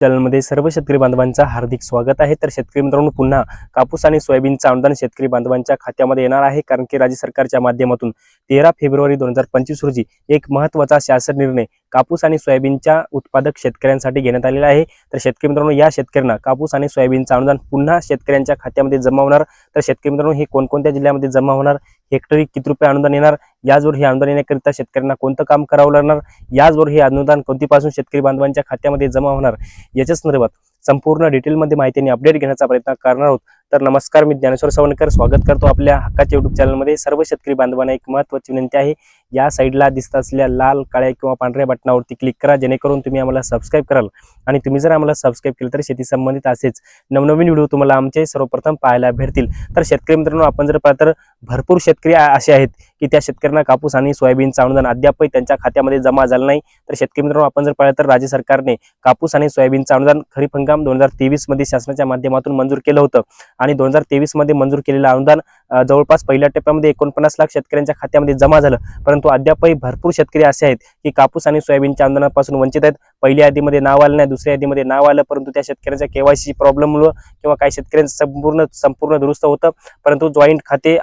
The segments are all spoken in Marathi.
चॅनलमध्ये सर्व शेतकरी बांधवांचं हार्दिक स्वागत आहे. तर शेतकरी मित्रांनो पुन्हा कापूस आणि सोयाबीनचं अनुदान शेतकरी बांधवांच्या खात्यामध्ये येणार आहे. कारण की राज्य सरकारच्या माध्यमातून तेरा फेब्रुवारी दोन हजार पंचवीस रोजी एक महत्त्वाचा शासन निर्णय कापूस आणि सोयाबीनच्या उत्पादक शेतकऱ्यांसाठी घेण्यात आलेला आहे. तर शेतकरी मित्रांनो या शेतकऱ्यांना कापूस आणि सोयाबीनचं अनुदान पुन्हा शेतकऱ्यांच्या खात्यामध्ये जमा होणार. तर शेतकरी मित्रांनो हे कोणकोणत्या जिल्ह्यामध्ये जमा होणार? हेक्टरी किती रुपये अनुदान येणार? याचवर हे अनुदान येण्याकरिता शेतकऱ्यांना कोणतं काम करावं लागणार? याचवर हे अनुदान कोणतीपासून शेतकरी बांधवांच्या खात्यामध्ये जमा होणार? याच्या संदर्भात संपूर्ण डिटेलमध्ये माहिती आणि अपडेट घेण्याचा प्रयत्न करणार आहोत. तर नमस्कार मी ज्ञानेश्वर सवणकर स्वागत करतो आपल्या हक्काच्या युट्यूब चॅनलमध्ये सर्व शेतकरी बांधवांना एक महत्त्वाची विनंती आहे या साईडला दिसत असलेल्या लाल काळ्या किंवा पांढऱ्या बटनावरती क्लिक करा जेणेकरून तुम्ही आम्हाला सबस्क्राईब कराल. आणि तुम्ही जर आम्हाला सबस्क्राईब केलं तर शेती संबंधित असेच नवनवीन व्हिडिओ तुम्हाला आमचे सर्वप्रथम पाहायला भेटतील. तर शेतकरी मित्रांनो आपण जर पाहिलं तर भरपूर शेतकरी असे आहेत की त्या शेतकऱ्यांना कापूस आणि सोयाबीनचं अनुदान अद्यापही त्यांच्या खात्यामध्ये जमा झालं नाही. तर शेतकरी मित्रांनो आपण जर पाहिलं तर राज्य सरकारने कापूस आणि सोयाबीनचं अनुदान खरीप हंगाम दोन हजार तेवीसमध्ये शासनाच्या माध्यमातून मंजूर केलं होतं. आणि दोन हजार तेवीसमध्ये मंजूर केलेलं अनुदान जवळपास पहिल्या टप्प्यामध्ये एकोणपन्नास लाख शेतकऱ्यांच्या खात्यामध्ये जमा झालं. परंतु अद्यापही भरपूर शेतकरी असे आहेत की कापूस आणि सोयाबीनच्या आंदोलनापासून वंचित आहेत. पहिल्या यादीमध्ये नाव आलं नाही दुसऱ्या यादीमध्ये नाव आलं परंतु त्या शेतकऱ्यांच्या केवायसी प्रॉब्लेममुळे किंवा काही शेतकऱ्यांचं संपूर्ण संपूर्ण दुरुस्त होतं. परंतु जॉईंट खाते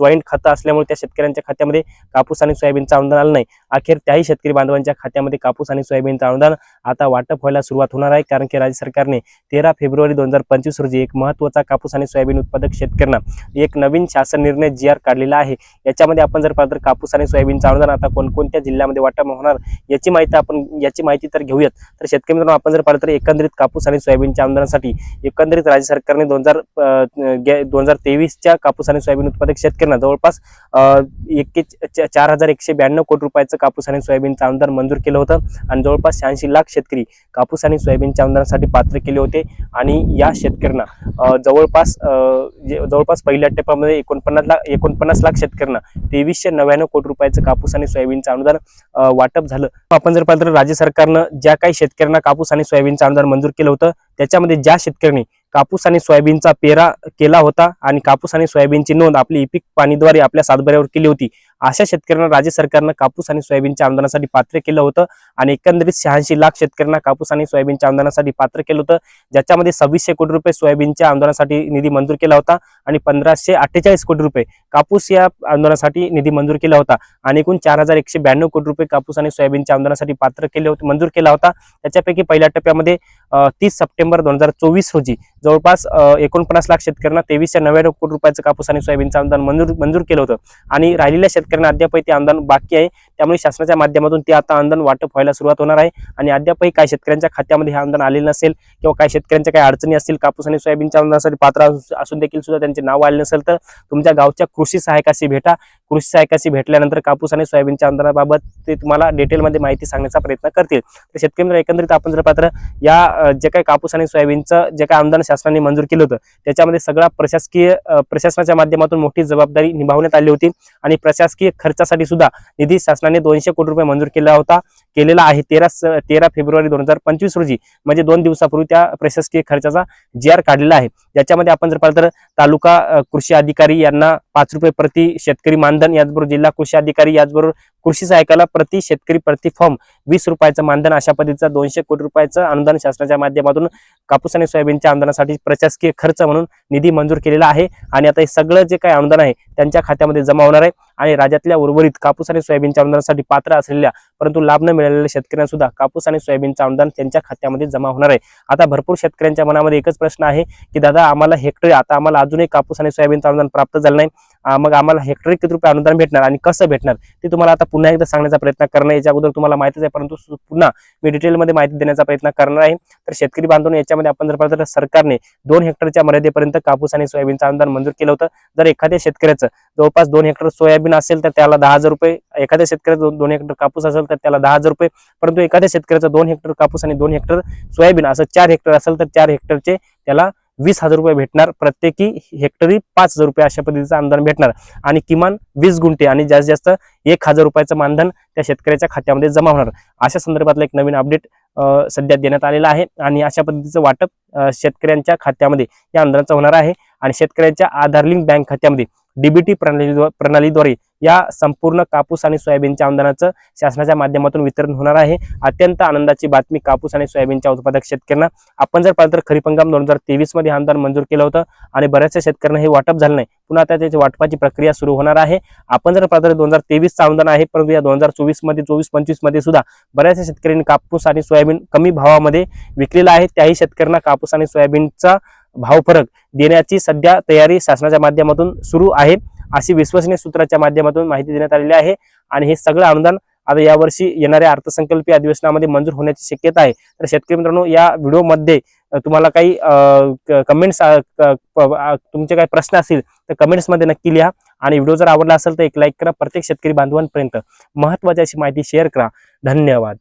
जॉईंट खातं असल्यामुळे त्या शेतकऱ्यांच्या खात्यामध्ये कापूस आणि सोयाबीनचं अनुदान आलं नाही. अखेर त्याही शेतकरी बांधवांच्या खात्यामध्ये कापूस आणि सोयाबीनचं अनुदान आता वाटप व्हायला सुरुवात होणार आहे कारण की राज्य सरकारने तेरा फेब्रुवारी दोन हजार पंचवीस रोजी एक महत्त्वाचा कापूस आणि सोयाबीन उत्पादक शेतकऱ्यांना एक नवीन शासन निर्णय जी आर काढलेला आहे. याच्यामध्ये आपण जर पाहिलं तर कापूस आणि सोयाबीनचं अनुदान आता कोणकोणत्या जिल्ह्यामध्ये वाटप होणार याची माहिती आपण याची माहिती तर घेऊयात. तर शेतकरी मित्रांनो आपण जर पाहिलं तर एकंदरीत कापूस आणि सोयाबीनच्या आमदारांसाठी एकंदरीत राज्य सरकारने दोन हजार दोन हजार तेवीसच्या कापूस आणि सोयाबीन उत्पादक शेतकऱ्यांना जवळपास एक चार हजार एकशे ब्याण्णव कोटी रुपयाचं कापूस आणि सोयाबीनचं आमदार मंजूर केलं होतं. आणि जवळपास शहाऐंशी लाख शेतकरी कापूस आणि सोयाबीनच्या आमदारांसाठी पात्र केले होते. आणि या शेतकऱ्यांना जवळपास जवळपास पहिल्या टप्प्यामध्ये एकोणपन्नास लाख एकोणपन्नास लाख शेतकऱ्यांना तेवीसशे नव्याण्णव कोटी रुपयाचं कापूस आणि सोयाबीनचं अनुदान वाटप झालं. आपण जर पाहिलं तर राज्य सरकारनं ज्या काही शेतकऱ्यांना कापूस आणि सोयाबीनचं अनुदान मंजूर केलं होतं त्याच्यामध्ये ज्या शेतकऱ्यांनी कापूस आणि सोयाबीनचा पेरा केला होता आणि कापूस आणि सोयाबीनची नोंद आपली इपिक पाणीद्वारे आपल्या सातबाऱ्यावर केली होती अशा शेतकऱ्यांना राज्य सरकारनं कापूस आणि सोयाबीनच्या आमदानासाठी पात्र केलं होतं आणि एकंदरीत शहाऐंशी लाख शेतकऱ्यांना कापूस आणि सोयाबीनच्या आमदानासाठी पात्र केलं होतं. ज्याच्यामध्ये सव्वीसशे कोटी रुपये सोयाबीनच्या आमदानासाठी निधी मंजूर केला होता आणि पंधराशे अठ्ठेचाळीस कोटी रुपये कापूस या आंदोलनासाठी निधी मंजूर केला होता आणि एकूण चार हजार एकशे ब्याण्णव कोटी रुपये कापूस आणि सोयाबीनच्या आमदानासाठी पात्र केले होते मंजूर केला होता. त्याच्यापैकी पहिल्या टप्प्यामध्ये तीस सप्टेंबर दोन हजार चोवीस रोजी जवळपास एकोणपन्नास लाख शेतकऱ्यांना तेवीसशे नव्याण्णव कोटी रुपयाचं कापूस आणि सोयाबीनचं आमदान मंजूर मंजूर केलं होतं. आणि राहिलेल्या शेतकऱ्यांना अद्यापही ते अनुदान बाकी आहे. त्यामुळे शासनाच्या माध्यमातून ते आता अनुदान वाटप व्हायला सुरुवात होणार आहे. आणि अद्यापही काही शेतकऱ्यांच्या खात्यामध्ये हे अनुदान आलेलं नसेल किंवा काही शेतकऱ्यांच्या काही अडचणी असतील कापूस आणि सोयाबीनच्या अनुदानासाठी पात्र असून देखील सुद्धा त्यांचे नाव आले नसेल तर तुमच्या गावच्या कृषी सहायकाशी भेटा. कृषी सहायकाशी भेटल्यानंतर कापूस आणि सोयाबीनच्या अनुदानाबाबत ते तुम्हाला डिटेलमध्ये माहिती सांगण्याचा प्रयत्न करतील. तर शेतकरी मित्र एकंदरीत आपण जर पात्र या जे काही कापूस आणि सोयाबीनचं जे काही आमदान शासनाने मंजूर केलं होतं त्याच्यामध्ये सगळा प्रशासकीय प्रशासनाच्या माध्यमातून मोठी जबाबदारी निभावण्यात आली होती आणि प्रशासकीय खर्चासाठी सुद्धा निधी शासनाने दोनशे कोटी रुपये मंजूर केला होता केलेला आहे. तेरा स- तेरा फेब्रुवारी दोन हजार पंचवीस रोजी म्हणजे दोन दिवसापूर्वी त्या प्रशासकीय खर्चाचा जी आर काढलेला आहे. ज्याच्यामध्ये आपण जर पाहिलं तर तालुका कृषी अधिकारी यांना पाच रुपये प्रति शेतकरी मानधन याचबरोबर जिल्हा कृषी अधिकारी याचबरोबर कृषी सहायकाला प्रति शेतकरी प्रति फॉर्म वीस रुपयाचं मानधन अशा पद्धतीचा दोनशे कोटी रुपयाचं अनुदान शासनाच्या माध्यमातून कापूस आणि सोयाबीनच्या अनुदानासाठी प्रशासकीय खर्च म्हणून निधी मंजूर केलेला आहे. आणि आता हे सगळं जे काही अनुदान आहे त्यांच्या खात्यामध्ये जमा होणार आहे. आणि राज्यातल्या उर्वरित कापूस आणि सोयाबीनच्या अनुदानासाठी पात्र असलेल्या परंतु लाभ न मिळालेल्या शेतकऱ्यांना सुद्धा कापूस आणि सोयाबीनचं अनुदान त्यांच्या खात्यामध्ये जमा होणार आहे. आता भरपूर शेतकऱ्यांच्या मनामध्ये एकच प्रश्न आहे की दादा आम्हाला हेक्टरी आता आम्हाला अजूनही कापूस आणि सोयाबीनचं अनुदान प्राप्त झालं नाही. मग आम्हाला हेक्टरी किती रुपये अनुदान भेटणार आणि कसं भेटणार ते तुम्हाला आता पुन्हा एकदा सांगण्याचा प्रयत्न करणं याच्या अगोदर तुम्हाला माहितीच आहे परंतु पुन्हा मी डिटेलमध्ये माहिती देण्याचा प्रयत्न करणार आहे. तर शेतकरी बांधून याच्यामध्ये आपण जर पाहिलं तर सरकारने दोन हेक्टरच्या मर्यादेपर्यंत कापूस आणि सोयाबीनचं अनुदान मंजूर केलं होतं. जर एखाद्या शेतकऱ्याचं जवळपास दोन हेक्टर सोयाबीन असेल तर त्याला दहा हजार रुपये. एखाद्या शेतकऱ्याचं दोन- दोन हेक्टर कापूस असेल तर त्याला दहा हजार रुपये. परंतु एखाद्या शेतकऱ्याचं दोन हेक्टर कापूस आणि दोन हेक्टर सोयाबीन असं चार हेक्टर असेल तर चार हेक्टरचे त्याला वीस हजार रुपये भेटणार प्रत्येकी हेक्टरी पाच हजार रुपये अशा पद्धतीचं अनुदान भेटणार. आणि किमान वीस गुंठे आणि जास्तीत जास्त एक हजार रुपयाचं मानधन त्या शेतकऱ्याच्या खात्यामध्ये जमा होणार. अशा संदर्भातला एक नवीन अपडेट सध्या देण्यात आलेला आहे. आणि अशा पद्धतीचं वाटप शेतकऱ्यांच्या खात्यामध्ये या अनुदानाचं होणार आहे. आणि शेतकऱ्यांच्या आधार लिंक बँक खात्यामध्ये डीबीटी प्रणाली प्रणालीद्वारे या संपूर्ण कापूस आणि सोयाबीनच्या अनुदानाचं शासनाच्या माध्यमातून वितरण होणार आहे. अत्यंत आनंदाची बातमी कापूस आणि सोयाबीनच्या उत्पादक शेतकऱ्यांना. आपण जर पाहिलं तर खरीप हंगाम दोन हजार तेवीसमध्ये अनुदान मंजूर केलं होतं आणि बऱ्याचशा शेतकऱ्यांना हे वाटप झालं नाही. पुन्हा आता त्याची वाटपाची प्रक्रिया सुरू होणार आहे. आपण जर पाहिलं तर दोन हजार तेवीसचं अनुदान आहे परंतु या दोन हजार चोवीसमध्ये चोवीस पंचवीसमध्ये सुद्धा बऱ्याचशा शेतकऱ्यांनी कापूस आणि सोयाबीन कमी भावामध्ये विकलेला आहे. त्याही शेतकऱ्यांना कापूस आणि सोयाबीनचा भाव फरक देण्याची सध्या तयारी शासनाच्या माध्यमातून सुरू आहे. अशी विश्वसनीय सूत्राच्या माध्यमातून माहिती देण्यात आलेली आहे. आणि हे सगळं अनुदान आता यावर्षी येणाऱ्या अर्थसंकल्पीय अधिवेशनामध्ये मंजूर होण्याची शक्यता आहे. तर शेतकरी मित्रांनो या व्हिडिओमध्ये तुम्हाला काही कमेंट्स तुमचे काही प्रश्न असतील तर कमेंट्समध्ये नक्की लिहा. आणि व्हिडिओ जर आवडला असेल तर एक लाईक करा. प्रत्येक शेतकरी बांधवांपर्यंत महत्वाची अशी माहिती शेअर करा. धन्यवाद.